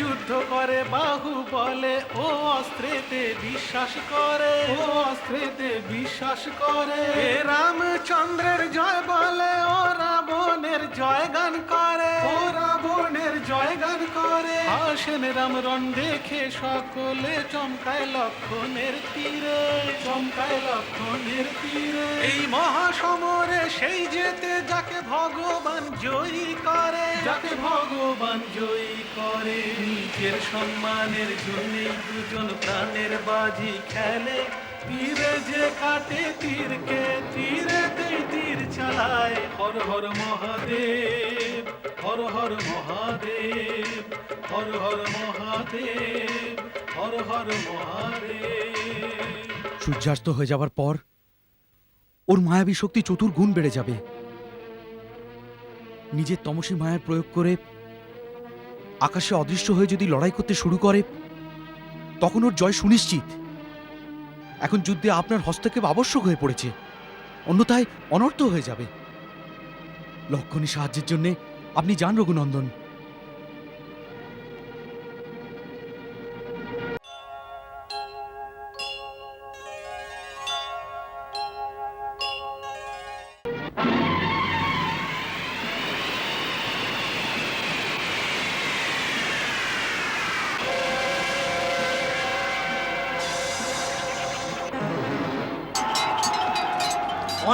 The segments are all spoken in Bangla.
যুদ্ধ করে বাহু বলে ও অস্ত্রেতে বিশ্বাস করে। ও অস্ত্রেতে বিশ্বাস করে। রামচন্দ্রের জয় বলে ও রাবণের জয় গান করে। আসেন রামরণ দেখে সকলে চমকায় লক্ষণের তীরে, চমকায় লক্ষণের তীরে। এই মহাসমরে সেই যেতে যাকে ভগবান জয়ী করে। যাকে ভগবান জয়ী করে। নিজের সম্মানের জন্যে দুজন প্রাণের বাজি খেলে। তীরে যে কাটে তীরকে, তীরেতেই তীর চালায়। হর হর মহাদেব। হর হর মহাদেব, হর হর মহাদেব, হর হর মহাদেব। সূর্যাস্ত হয়ে যাবার পর ওর মায়াবী শক্তি চতুর্গুণ বেড়ে যাবে। নিজের তমসী মায়ার প্রয়োগ করে আকাশে অদৃশ্য হয়ে যদি লড়াই করতে শুরু করে, তখন ওর জয় সুনিশ্চিত। এখন যুদ্ধে আপনার হস্তক্ষেপ আবশ্যক হয়ে পড়েছে, অন্যথায় অনর্থ হয়ে যাবে। লক্ষণী সাহায্যের জন্য আপনি যান রঘুনন্দন।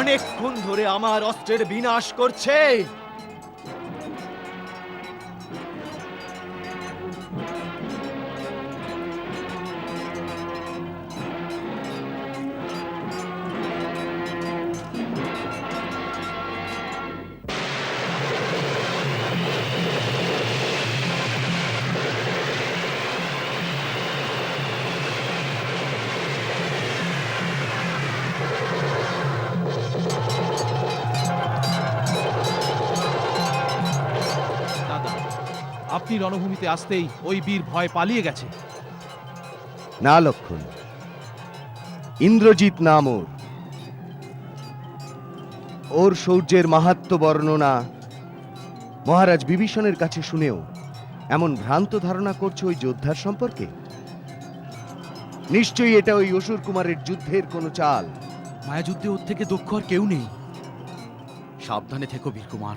অনেকক্ষণ ধরে আমার অস্ত্রের বিনাশ করছে। আপনি রণভূমিতে আসতেই ওই বীর ভয় পালিয়ে গেছে। না লক্ষণ। ইন্দ্রজিৎ নাম ওর ওর শৌর্যের মাহাত্ম বর্ণনা মহারাজ বিভীষণের কাছে শুনেও এমন ভ্রান্ত ধারণা করছে ওই যোদ্ধার সম্পর্কে? নিশ্চয়ই এটা ওই অসুর কুমারের যুদ্ধের কোনো চাল। মায়াযুদ্ধে ওর থেকে দক্ষ আর কেউ নেই। সাবধানে থেকো বীরকুমার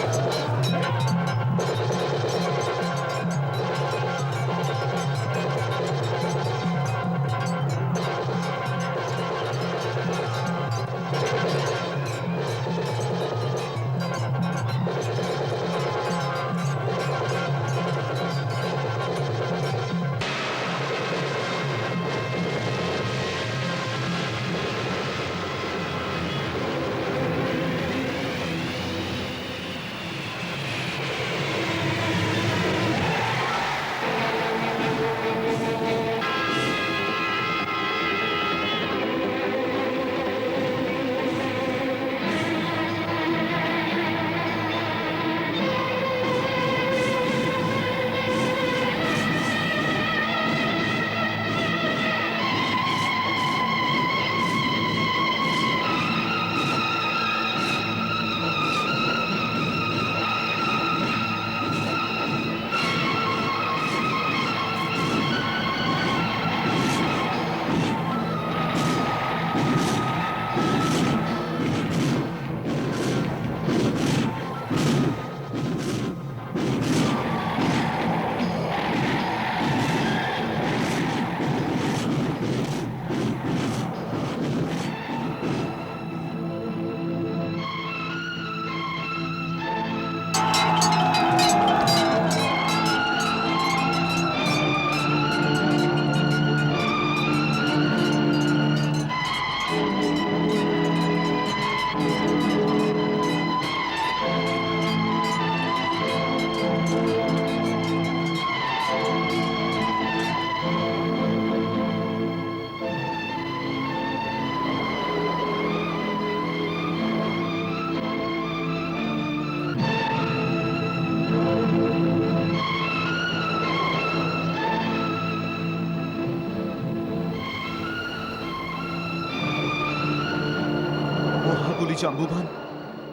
বলি জাম্বুবান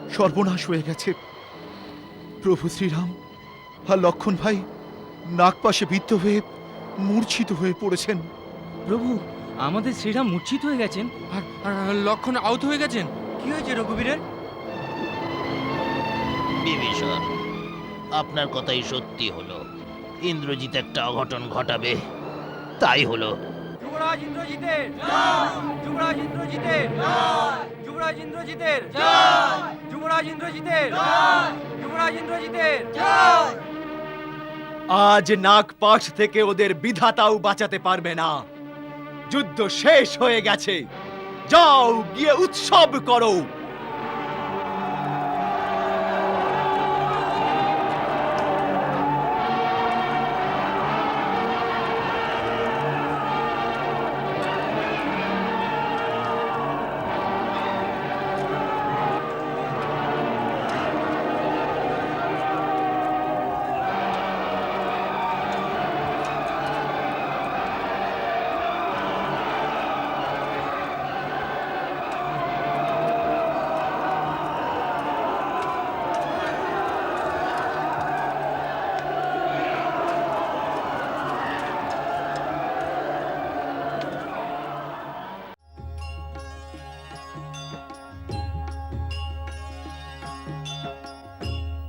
সর্বনাশ হয়ে গেছে। প্রভু শ্রীরাম আর লক্ষণ ভাই নাগপাশে বিদ্ধ হয়ে মূর্ছিত হয়ে পড়েছেন। প্রভু আমাদের শ্রীরাম মূর্ছিত হয়ে গেছেন? আর আর লক্ষণ আহত হয়ে গেছেন? কি হয়েছে রঘুবীরের? বিভীষণ আপনার কথাই সত্যি হলো। ইন্দ্রজিৎ একটা অঘটন ঘটাবে। তাই হলো। যুবরাজ ইন্দ্রজিতের। যুবরাজ ইন্দ্রজিতের। যুবরাজ ইন্দ্রজিতের। যুবরাজ ইন্দ্রজিতের। যুবরাজ ইন্দ্রজিতের। আজ নাগপাশ থেকে ওদের বিধাতাও বাঁচাতে পারবে না। যুদ্ধ শেষ হয়ে গেছে। যাও গিয়ে উৎসব করো।